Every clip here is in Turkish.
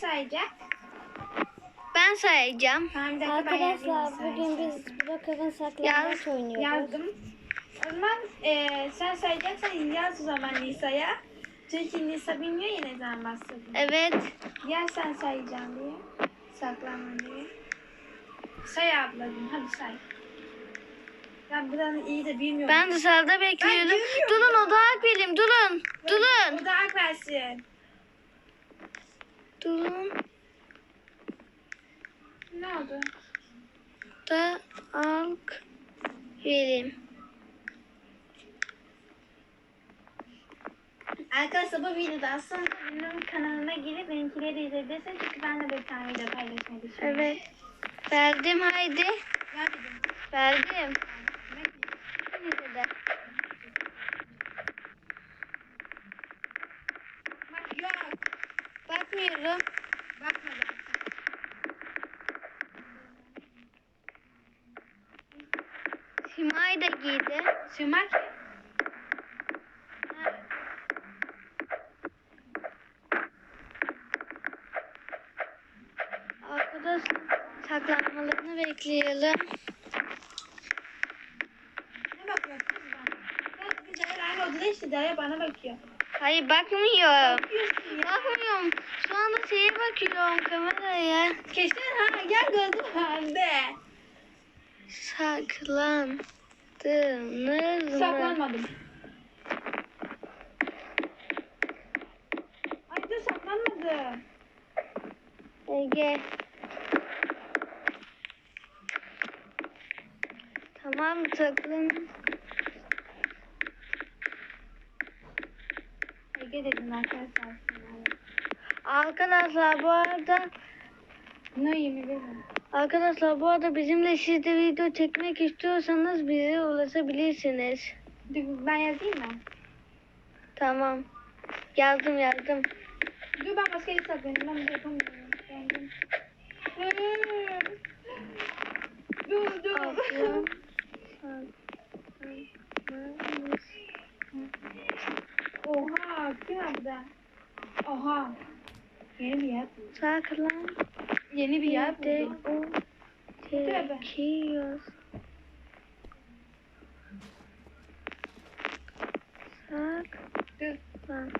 sayacak. Ben sayacağım. Tamam bir dakika ben Arkadaşlar yazayım bugün biz Burak'ın saklambaç Yaz, oynuyoruz. Yazdım. O zaman e, sen sayacaksan yaz o zaman Nisa'ya. Çünkü Nisa bilmiyor ya ne zaman bastırdın. Evet. Ya sen sayacaksın diye. Saklanma diye. Say ablacığım hadi say. Ben buranı iyi de bilmiyorum. Ben dışarıda bekliyorum. bilmiyorum. Durun o da hak benim. Durun. Durun. O da hak versin. Durun. Ne oldu? Da alk verim. Arkadaşlar bu videoda aslında benim kanalına girip benimkileri de izleyebilirsiniz. Çünkü ben de bir tane video paylaşmayı düşünüyorum. Evet. Verdim haydi. Verdim. Verdim. Neyse de. Bak yok. Bakmıyorum. Bakma. Simay da giydi. Sümer kim? Arkadaşlar saklanmalarını bekleyelim. Ne bakıyorsun bana? Bak bir de aynı odada işte Derya bana bakıyor. Hayır bakmıyorum. Bakıyorsun ya. Bakmıyorum. Şu anda şeye bakıyorum kameraya. Kesin ha gel gözüm bende. Saklandınız mı? Saklanmadım. Ay dur saklanmadım. Ege. Tamam saklan. Ege dedim arkadaşlar. Arkadaşlar bu arada Ne yemin ederim. Arkadaşlar bu arada bizimle siz de video çekmek istiyorsanız bize ulaşabilirsiniz. Dur ben yazayım mı? Tamam. Yazdım yazdım. Dur ben başka yere saklanayım. Ben de yapamıyorum. Kendim. Dur dur. Oha kim yaptı? Oha. Yeni bir yer. Saklan. Yeni bir yer de buldum. Dur. Saklan.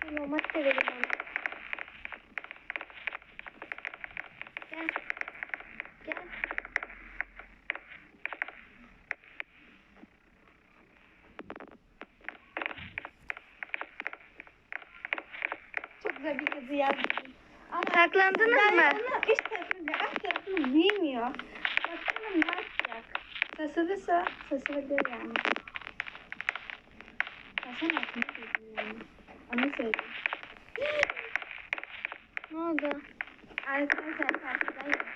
Tamam hadi verin Güzel bir kızı yazdım. Ama Saklandınız mı? onun üst tarafını alt tarafını bilmiyor. Bakalım ne yapacak? Sasılırsa sasılabilir yani. Sasan aklını yani. Onu söyleyeyim. Ne oldu? Arkadaşlar karşıdayım.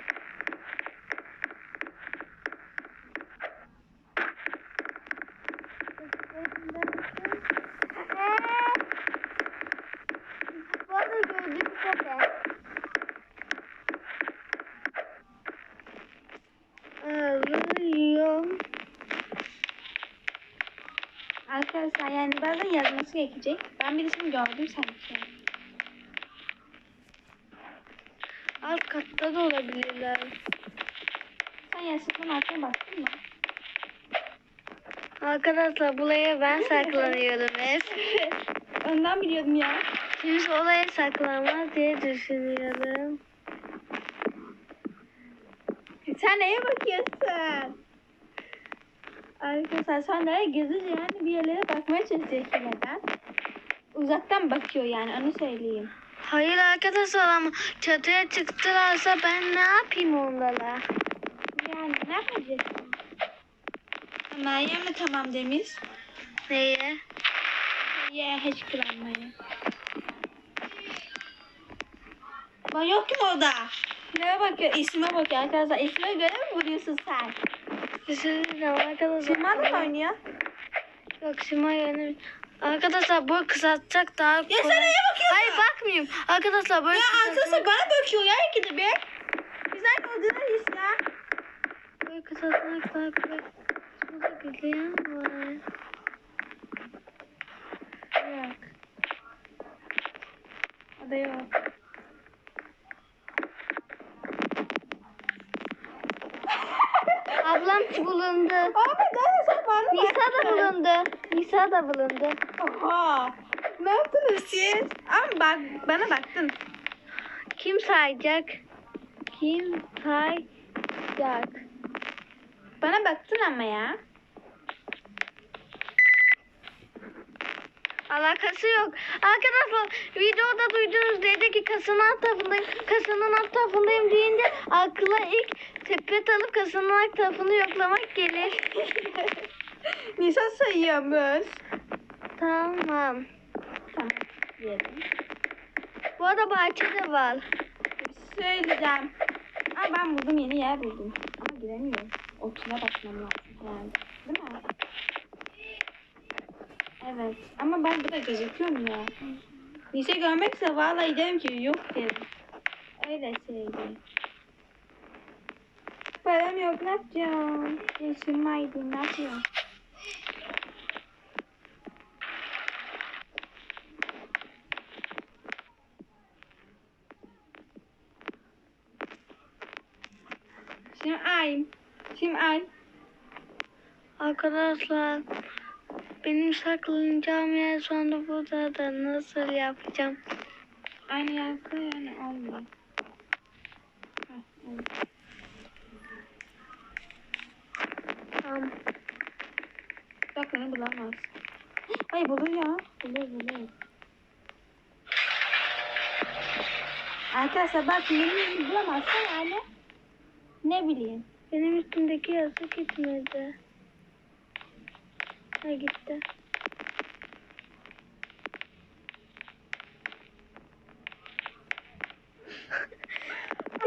Bu arada gördüğüm köpek. Arıyorum. Arkadaşlar yani bazen yazması gerekecek. Ben birisini gördüm sanki. Alt katta da olabilirler. Sen yastıkların altına baktın mı? Arkadaşlar buraya ben saklanıyorum hep. Ondan biliyordum ya. Kimse oraya saklanmaz diye düşünüyorum. Sen neye bakıyorsun? Arkadaşlar nereye gezici yani bir yerlere bakmaya çalışıyor neden? Uzaktan bakıyor yani onu söyleyeyim. Hayır arkadaşlar ama çatıya çıktılarsa ben ne yapayım onlara? Yani ne yapacaksın? Meryem mi tamam demiş? Neye? Ye hiç kullanmayı. Ben yok ki orada. Neye bakıyor? İsme bakıyor arkadaşlar. İsme göre mi vuruyorsun sen? Düşünüyorum arkadaşlar. Sima da mı oynuyor? Yok Sima yani. Arkadaşlar bu kısaltacak daha Ya sen neye bakıyorsun? Hayır bakmıyorum. Arkadaşlar böyle Ya arkadaşlar bana bakıyor ya ikide bir. Güzel odadayız ya. Böyle kısaltacak daha kolay. Şurada gideyen var. Yok. Da yok. Ablam bulundu. Abi daha sen bana Nisa da bulundu. Nisa da bulundu. Oha. Ne yaptınız siz? Ama bak bana baktın. Kim sayacak? Kim sayacak? Bana baktın ama ya. Alakası yok. Arkadaşlar videoda duydunuz dedi ki kasanın alt tarafındayım. Kasanın alt tarafındayım deyince akla ilk sepet alıp kasanın alt tarafını yoklamak gelir. Nisa sayıyormuş. Tamam. Tamam. Diyelim. Bu arada bahçede var. Söyleyeceğim. Ama ben buldum yeni yer buldum. Ama giremiyorum. Otuna bakmam lazım herhalde. Değil mi? Evet. Ama ben burada gözüküyorum ya. Nisa görmekse vallahi derim ki yok derim. Öyle söyleyeyim. Param yok ne yapacağım? Yaşınmaydım ne yapıyorum? Şimdi ay. Şimdi ay. Arkadaşlar benim saklanacağım yer sonra burada da nasıl yapacağım? Aynı yaptı yani olmuyor. Tamam. Bak beni bulamaz. Ay bulur ya. Bulur bulur. Arkadaşlar bak beni bulamazsa yani ne bileyim. Benim üstümdeki yazı gitmedi. Ha gitti.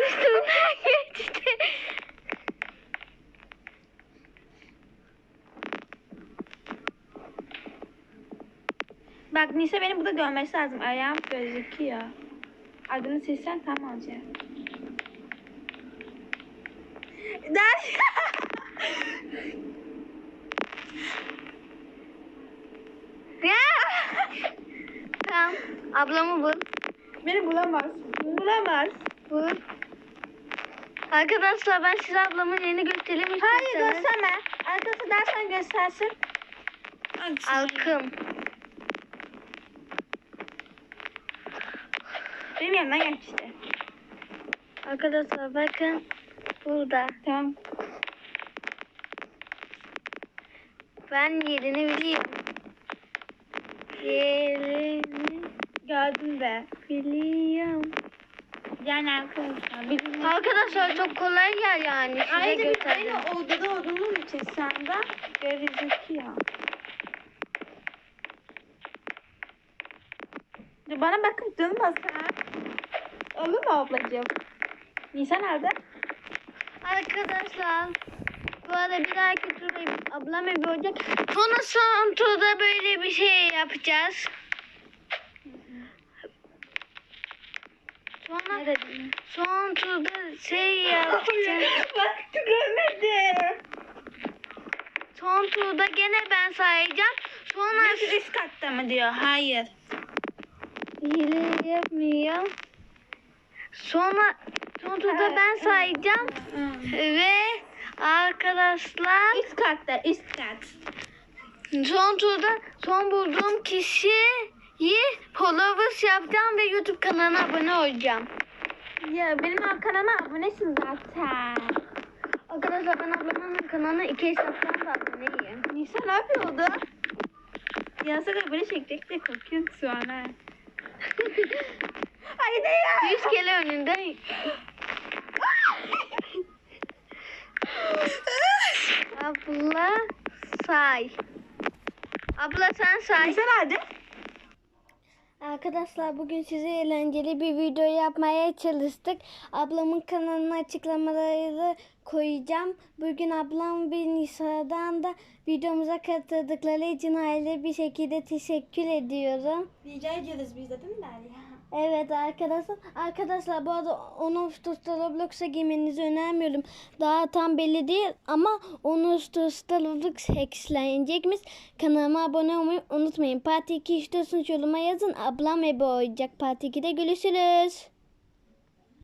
Üstümden geçti. Bak Nisa beni burada görmesi lazım. Ayağım gözüküyor. Adını silsen tam olacak. Der. Tamam. Ablamı bul. beni bulamaz. Bulamaz. Bul. Arkadaşlar ben size ablamın yerini göstereyim Hayır isterseniz. gösterme. Arkası dersen göstersin. Alkım. Benim yanımdan gel işte. Arkadaşlar bakın burada. Tamam. Ben yerini biliyorum. Yerini Gördüm de. biliyorum. Yani arkadaşlar. Bizim Arkadaşlar çok kolay yer yani. Size Ayrıca biz gösterdim. aynı odada olduğumuz için anda gözüküyor. Dur bana bakıp durmasın. Olur mu ablacığım? Nisan nerede? Arkadaşlar bu arada bir dahaki turda ablam evi olacak. Sonra son turda böyle bir şey yapacağız. Sonra son turda şey yapacağız. Baktı görmedi. Son turda gene ben sayacağım. Sonra Nasıl üst katta mı diyor? Hayır. hile yapmıyor. Sonra son turda ben sayacağım ve arkadaşlar Üst katta, üst kat. son turda son bulduğum kişiyi followers yapacağım ve YouTube kanalına abone olacağım. Ya benim kanalıma abonesin zaten. Arkadaşlar ben ablamın kanalına iki hesaptan da aboneyim. Nisan ne yapıyordu? Yasak böyle çekecek de korkuyorum şu an ha. Haydi ya. Yüz kere önünden abla say. Abla sen say. Nisan hadi. Arkadaşlar bugün size eğlenceli bir video yapmaya çalıştık. Ablamın kanalına açıklamaları koyacağım. Bugün ablam ve Nisa'dan da videomuza katıldıkları için aile bir şekilde teşekkür ediyorum. Rica ediyoruz biz de değil mi Derya? Evet arkadaşlar. Arkadaşlar bu arada 10 Ağustos'ta Roblox'a girmenizi önermiyorum. Daha tam belli değil ama 10 Ağustos'ta Roblox hackslenecekmiş. Kanalıma abone olmayı unutmayın. Parti 2 istiyorsanız yoruma yazın. Ablam Ebe oynayacak. Parti 2'de görüşürüz.